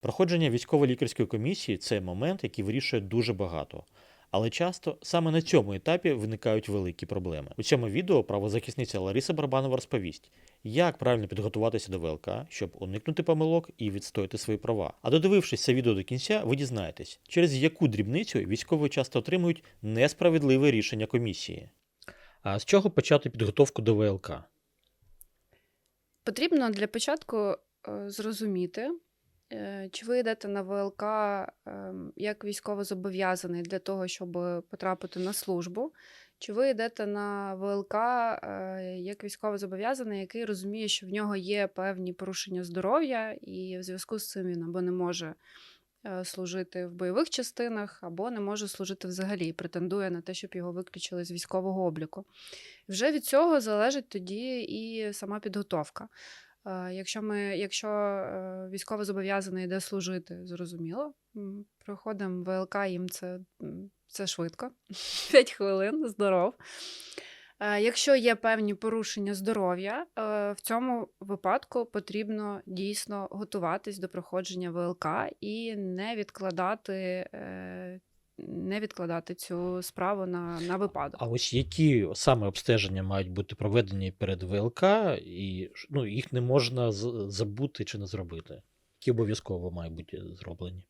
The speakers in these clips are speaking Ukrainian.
Проходження військово-лікарської комісії це момент, який вирішує дуже багато. Але часто саме на цьому етапі виникають великі проблеми. У цьому відео правозахисниця Лариса Барбанова розповість, як правильно підготуватися до ВЛК, щоб уникнути помилок і відстояти свої права. А додивившись це відео до кінця, ви дізнаєтесь, через яку дрібницю військові часто отримують несправедливе рішення комісії. А з чого почати підготовку до ВЛК? Потрібно для початку е, зрозуміти, чи ви йдете на ВЛК ем, як військовозобов'язаний для того, щоб потрапити на службу, чи ви йдете на ВЛК е, як військовозобов'язаний, який розуміє, що в нього є певні порушення здоров'я, і в зв'язку з цим він або не може е, служити в бойових частинах, або не може служити взагалі і претендує на те, щоб його виключили з військового обліку. Вже від цього залежить тоді і сама підготовка. Е, Якщо ми, якщо е, військовозобов'язаний йде служити, зрозуміло, проходимо ВЛК, їм це, це швидко, 5 хвилин, здоров. Е, Якщо є певні порушення здоров'я, в цьому випадку потрібно дійсно готуватись до проходження ВЛК і не відкладати, не відкладати цю справу на, на випадок. А ось які саме обстеження мають бути проведені перед ВЛК, і ну, їх не можна забути чи не зробити? Які обов'язково мають бути зроблені?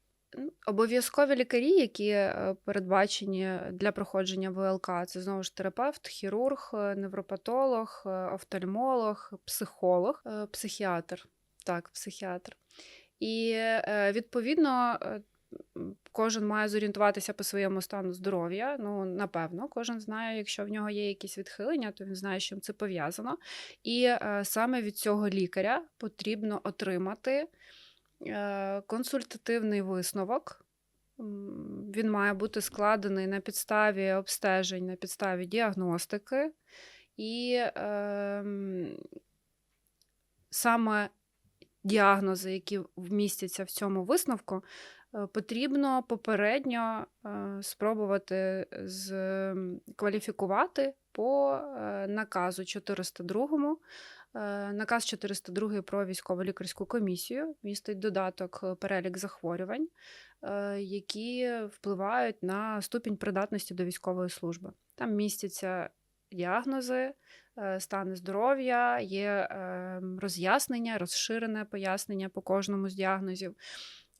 Обов'язкові лікарі, які е, передбачені для проходження ВЛК, це знову ж терапевт, хірург, е, невропатолог, е, офтальмолог, психолог, психіатр. Так, психіатр. І відповідно. Е, Кожен має зорієнтуватися по своєму стану здоров'я. Ну, напевно, кожен знає, якщо в нього є якісь відхилення, то він знає, з чим це пов'язано. І е, саме від цього лікаря потрібно отримати е, консультативний висновок. Він має бути складений на підставі обстежень, на підставі діагностики. І ем, саме діагнози, які вмістяться в цьому висновку, е, потрібно попередньо е, спробувати кваліфікувати по е, наказу 402 Е, Наказ 402 про військово-лікарську комісію містить додаток е, перелік захворювань, е, які впливають на ступінь придатності до військової служби. Там містяться діагнози, е, стани здоров'я, є е, роз'яснення, розширене пояснення по кожному з діагнозів.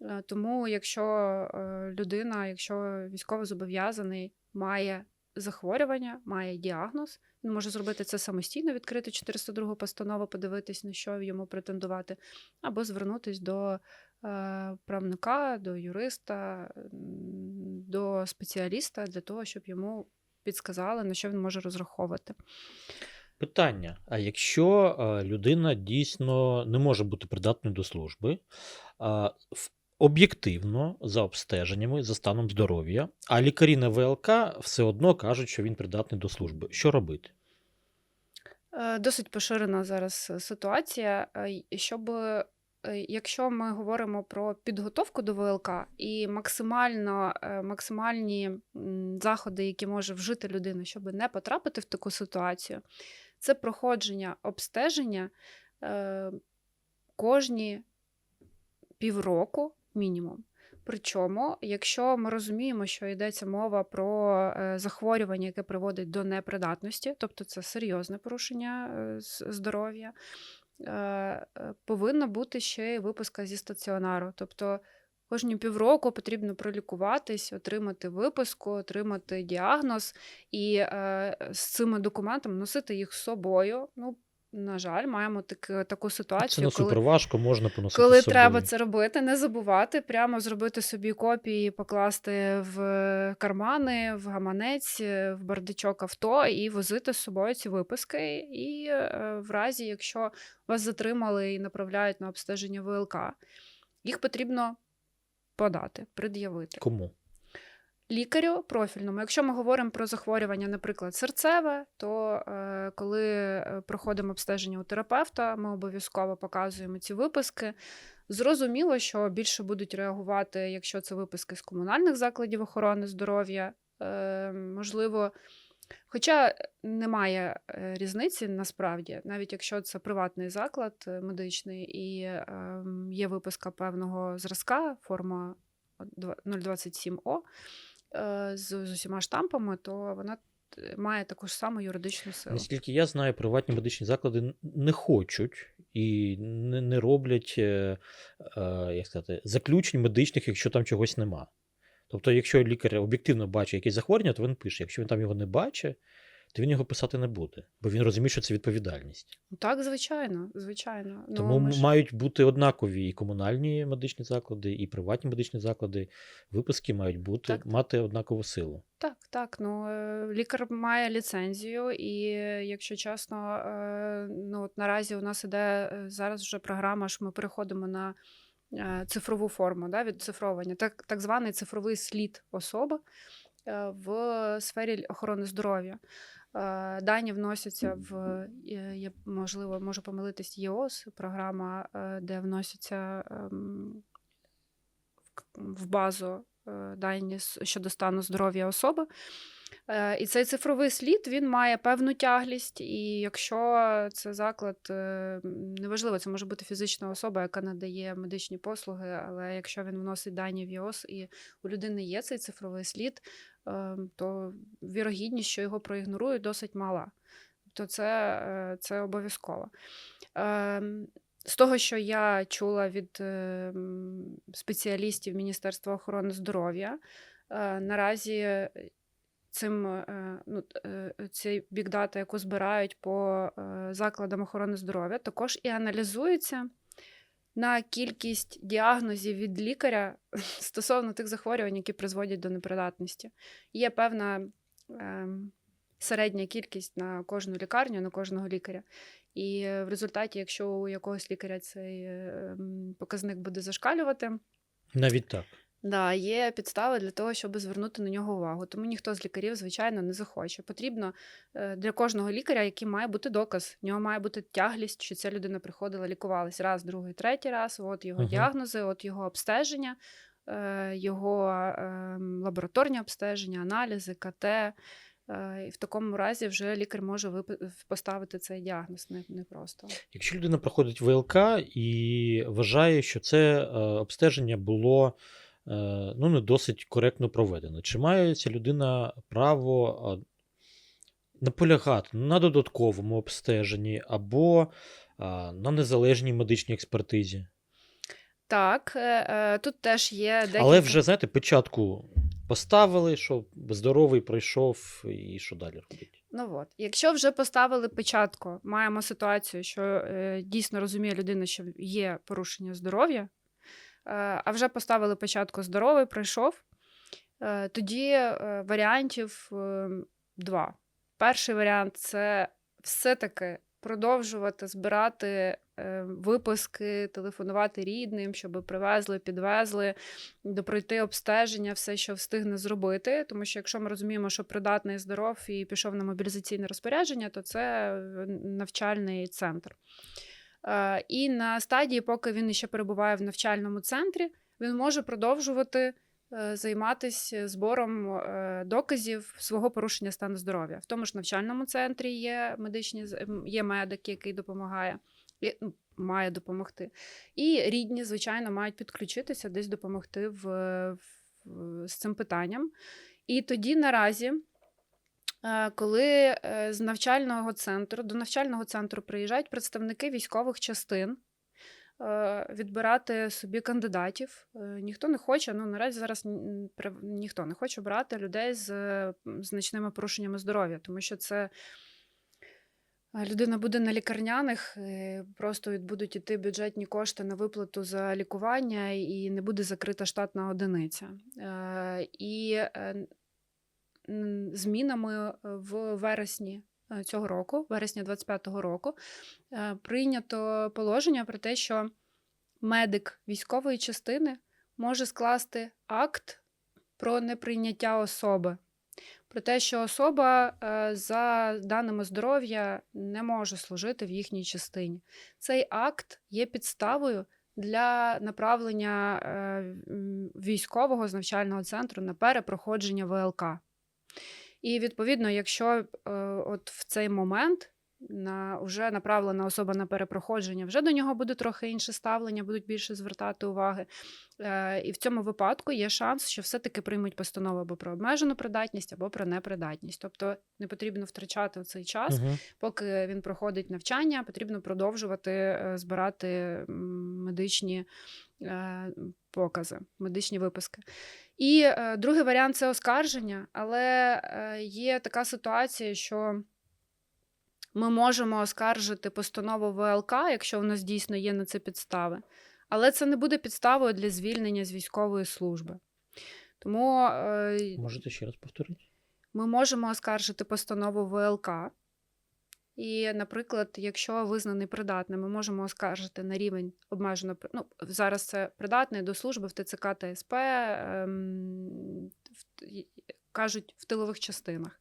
Е, Тому, якщо е, людина, якщо військовозобов'язаний має захворювання, має діагноз, він може зробити це самостійно, відкрити 402 постанову, подивитись, на що йому претендувати, або звернутися до е, правника, до юриста, до спеціаліста для того, щоб йому підсказали, на що він може розраховувати. Питання: а якщо людина дійсно не може бути придатною до служби, в- об'єктивно за обстеженнями, за станом здоров'я, а лікарі на ВЛК все одно кажуть, що він придатний до служби. Що робити? Е, Досить поширена зараз е, ситуація. е, Щоб якщо ми говоримо про підготовку до ВЛК і максимально максимальні заходи, які може вжити людина, щоб не потрапити в таку ситуацію, це проходження обстеження кожні півроку мінімум. Причому, якщо ми розуміємо, що йдеться мова про е, захворювання, яке приводить до непридатності, тобто це серйозне порушення е, здоров'я, е, повинна бути ще й виписка зі стаціонару. Тобто кожні півроку потрібно пролікуватись, отримати виписку, отримати діагноз і з цими документами носити їх з собою. Ну, на жаль, маємо так, таку Це ситуацію, не супер важко, можна поносити коли з собою. треба це робити, не забувати, прямо зробити собі копії, покласти в кармани, в гаманець, в бардачок авто і возити з собою ці виписки. І е, в разі, якщо вас затримали і направляють на обстеження ВЛК, їх потрібно подати, пред'явити Кому? Лікарю профільному. Якщо ми говоримо про захворювання, наприклад, серцеве, то е, коли е, проходимо обстеження у терапевта, ми обов'язково показуємо ці виписки. Зрозуміло, що більше будуть реагувати, якщо це виписки з комунальних закладів охорони здоров'я. Е, можливо, Хоча немає різниці насправді, навіть якщо це приватний заклад медичний і є виписка певного зразка, форма 027О е, з, з усіма штампами, то вона має таку ж саму юридичну силу. Наскільки я знаю, приватні медичні заклади не хочуть і не, не роблять е, е, як сказати, заключень медичних, якщо там чогось нема. Тобто, якщо лікар об'єктивно бачить якесь захворювання, то він пише. Якщо він там його не бачить, то він його писати не буде, бо він розуміє, що це відповідальність. Ну, Так, звичайно, звичайно. Тому ну, ж- мають бути однакові і комунальні медичні заклади, і приватні медичні заклади. Виписки мають бути Так, так. мати однакову силу. Так, так. Ну, е, лікар має ліцензію, і якщо чесно, е, ну от наразі у нас іде е, зараз вже програма, що ми переходимо на цифрову форму да, відцифровування, так, так званий цифровий слід особи в сфері охорони здоров'я. Е, Дані вносяться в е, я можливо можу помилитись ЄОС, програма, е, де вносяться ем, в базу е, дані щодо стану здоров'я особи. Е, І цей цифровий слід він має певну тяглість, і якщо це заклад, е, неважливо, це може бути фізична особа, яка надає медичні послуги, але якщо він вносить дані в ЄОС і у людини є цей цифровий слід, е, то вірогідність, що його проігнорують, досить мала. То це, це обов'язково. З того, що я чула від спеціалістів Міністерства охорони здоров'я, наразі цим е, ну, е, цей бікдата, яку збирають по е, закладам охорони здоров'я, також і аналізується на кількість діагнозів від лікаря стосовно тих захворювань, які призводять до непридатності. Є певна ем, середня кількість на кожну лікарню, на кожного лікаря. І е, в результаті, якщо у якогось лікаря цей е, показник буде зашкалювати, Навіть так. Да, є підстави для того, щоб звернути на нього увагу. Тому ніхто з лікарів, звичайно, не захоче. Потрібно е, для кожного лікаря, який має бути доказ. В нього має бути тяглість, що ця людина приходила, лікувалась раз, другий, третій раз. От його Мгм. діагнози, от його обстеження, е, його е, лабораторні обстеження, аналізи, КТ. Е, І в такому разі вже лікар може поставити цей діагноз не, не просто. Якщо людина проходить ВЛК і вважає, що це обстеження було ну, не досить коректно проведено, чи має ця людина право е, наполягати на додатковому обстеженні або е, на незалежній медичній експертизі? Так, е, е, тут теж є декілька. Але вже, знаєте, печатку поставили, що здоровий пройшов, і що далі робить? Ну от, якщо вже поставили печатку, маємо ситуацію, що е, дійсно розуміє людина, що є порушення здоров'я, е, а вже поставили печатку здоровий, пройшов. Е, тоді е, варіантів е, два. Перший варіант це все-таки продовжувати збирати е, виписки, телефонувати рідним, щоб привезли, підвезли, допройти обстеження, все, що встигне зробити. Тому що якщо ми розуміємо, що придатний здоров і пішов на мобілізаційне розпорядження, то це е, навчальний центр. Е, І на стадії, поки він ще перебуває в навчальному центрі, він може продовжувати е, займатися збором е, доказів свого порушення стану здоров'я. В тому ж навчальному центрі є медичні є медик, який допомагає. ну, Має допомогти. І рідні, звичайно, мають підключитися, десь допомогти в, в, з цим питанням. І тоді наразі, коли е, з навчального центру до навчального центру приїжджають представники військових частин, е, відбирати собі кандидатів. Е, Ніхто не хоче, ну наразі зараз ніхто не хоче брати людей з е, значними порушеннями здоров'я, тому що це. е, Людина буде на лікарняних, е, просто будуть іти бюджетні кошти на виплату за лікування, і не буде закрита штатна одиниця. Е, І е, змінами в вересні е, цього року, вересня 25-го року, е, прийнято положення про те, що медик військової частини може скласти акт про неприйняття особи. Про те, що особа е, за даними здоров'я не може служити в їхній частині. Цей акт є підставою для направлення е, військового з навчального центру на перепроходження ВЛК. І відповідно, якщо е, от в цей момент на вже направлена особа на перепроходження, вже до нього буде трохи інше ставлення, будуть більше звертати уваги. Е, і в цьому випадку є шанс, що все-таки приймуть постанову або про обмежену придатність, або про непридатність. Тобто не потрібно втрачати цей час, Мгм. поки він проходить навчання, потрібно продовжувати е, збирати медичні е, покази, медичні виписки. І е, другий варіант це оскарження, але е, є така ситуація, що ми можемо оскаржити постанову ВЛК, якщо в нас дійсно є на це підстави, але це не буде підставою для звільнення з військової служби. Тому е, Можете ще раз повторити? ми можемо оскаржити постанову ВЛК. І, наприклад, якщо визнаний придатним, ми можемо оскаржити на рівень обмежено ну, зараз це придатний до служби в ТЦК та СП, ем, в- кажуть в тилових частинах.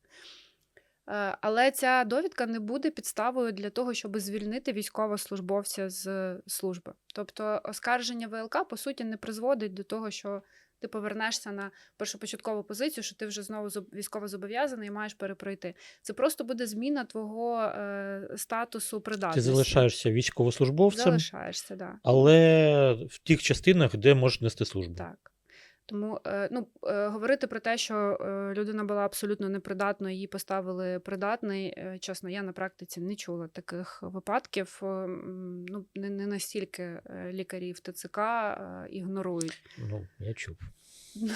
Е, Але ця довідка не буде підставою для того, щоб звільнити військовослужбовця з служби. Тобто, оскарження ВЛК по суті не призводить до того, що ти повернешся на першопочаткову позицію, що ти вже знову військово зобов'язаний і маєш перепройти. Це просто буде зміна твого е, статусу Ти залишаєшся військовослужбовцем, Залишаєшся, да. але в тих частинах, де можеш нести службу. Так. Тому е, ну, е, говорити про те, що е, людина була абсолютно непридатною, її поставили придатний. Чесно, я на практиці не чула таких випадків. Ну, не, не настільки е, лікарі в ТЦК ігнорують. Ну, я чув.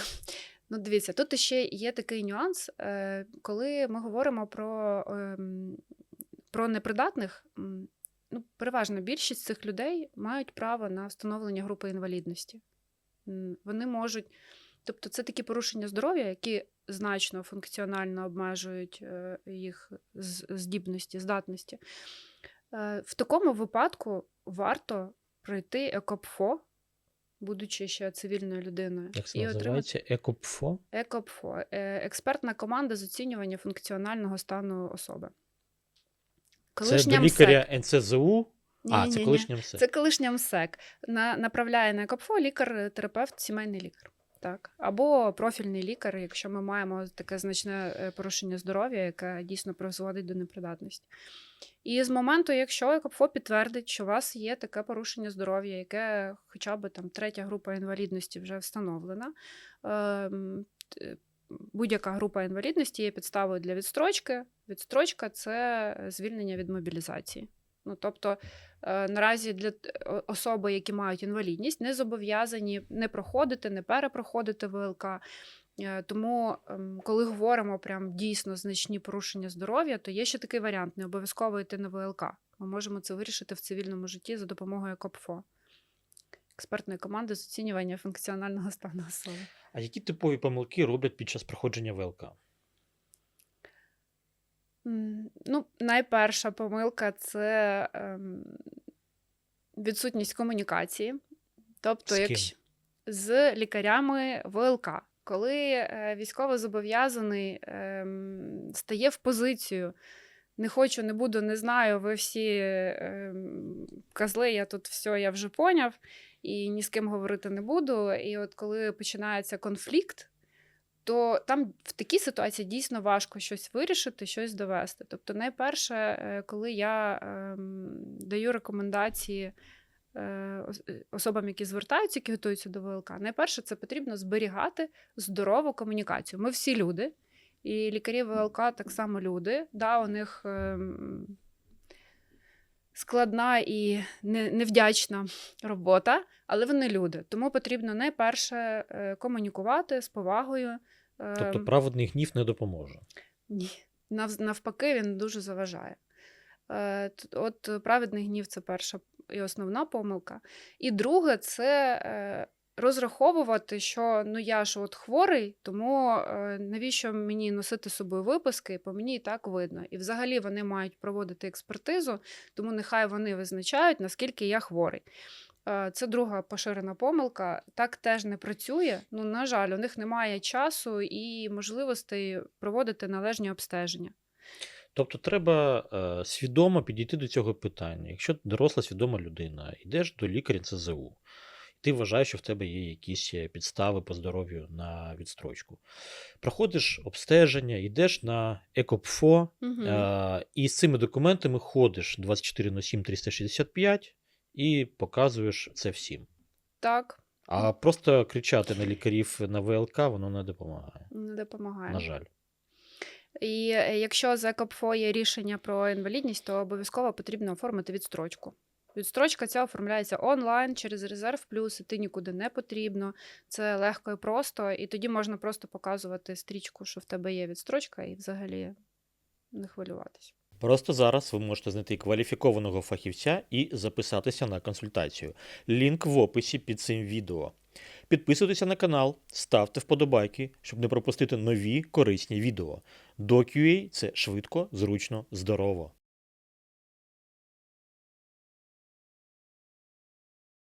Ну, дивіться, тут ще є такий нюанс, коли ми говоримо про, про непридатних. Ну, переважна більшість цих людей мають право на встановлення групи інвалідності. Вони можуть, тобто, це такі порушення здоров'я, які значно функціонально обмежують е, їх здібності, здатності. Е, В такому випадку варто пройти ЕКОПФО, будучи ще цивільною людиною, Як це і отримати? Екопфо? ЕКОПФО е, експертна команда з оцінювання функціонального стану особи. Це до МСЕК. лікаря НЦЗУ. А, це Ні-ні-ні. колишнє МСЕК. Це колишня МСЕК. На, направляє на ЕКОПФО лікар-терапевт, сімейний лікар. Так. Або профільний лікар, якщо ми маємо таке значне е, порушення здоров'я, яке дійсно призводить до непридатності. І з моменту, якщо ЕКОПФО підтвердить, що у вас є таке порушення здоров'я, яке хоча б там третя група інвалідності вже встановлена, ем, будь-яка група інвалідності є підставою для відстрочки. Відстрочка це звільнення від мобілізації. Ну, тобто, е, наразі для особи, які мають інвалідність, не зобов'язані не проходити, не перепроходити ВЛК. Е, Тому, ем, коли говоримо прям дійсно значні порушення здоров'я, то є ще такий варіант: не обов'язково йти на ВЛК. Ми можемо це вирішити в цивільному житті за допомогою КОПФО, експертної команди з оцінювання функціонального стану особи. А які типові помилки роблять під час проходження ВЛК? Ну, найперша помилка це ем, відсутність комунікації. Тобто, З ким? якщо з лікарями ВЛК, коли е, військовозобов'язаний ем, стає в позицію. Не хочу, не буду, не знаю. Ви всі ем, козли, я тут все, я вже поняв, і ні з ким говорити не буду. І от коли починається конфлікт, то там в такій ситуації дійсно важко щось вирішити, щось довести. Тобто, найперше, е, коли я ем, даю рекомендації е, е, особам, які звертаються, які готуються до ВЛК, найперше це потрібно зберігати здорову комунікацію. Ми всі люди, і лікарі ВЛК так само люди. Да, у них ем, складна і невдячна робота, але вони люди. Тому потрібно найперше е, комунікувати з повагою. Тобто Ем, праведний гнів не допоможе. ні, навпаки, він дуже заважає. Е, От праведний гнів це перша і основна помилка. І друге, це е, розраховувати, що ну я ж от хворий, тому е, навіщо мені носити з собою виписки, по мені і так видно. І взагалі вони мають проводити експертизу, тому нехай вони визначають, наскільки я хворий. Е, Це друга поширена помилка. Так теж не працює. Ну, на жаль, у них немає часу і можливостей проводити належні обстеження. Тобто треба е, свідомо підійти до цього питання. Якщо доросла свідома людина, йдеш до лікаря НЦЗУ, ти вважаєш, що в тебе є якісь е, підстави по здоров'ю на відстрочку. Проходиш обстеження, йдеш на ЕКОПФО, Мгм. е, і з цими документами ходиш 24 365 і показуєш це всім. Так, А просто кричати на лікарів на ВЛК воно не допомагає. не допомагає. На жаль. І е, якщо за КПФО є рішення про інвалідність, то обов'язково потрібно оформити відстрочку. Відстрочка ця оформляється онлайн через резерв плюс, і ти нікуди не потрібно. Це легко і просто. І тоді можна просто показувати стрічку, що в тебе є відстрочка, і взагалі не хвилюватися. Просто зараз ви можете знайти кваліфікованого фахівця і записатися на консультацію. Лінк в описі під цим відео. Підписуйтеся на канал, ставте вподобайки, щоб не пропустити нові корисні відео. DocUA – це швидко, зручно, здорово.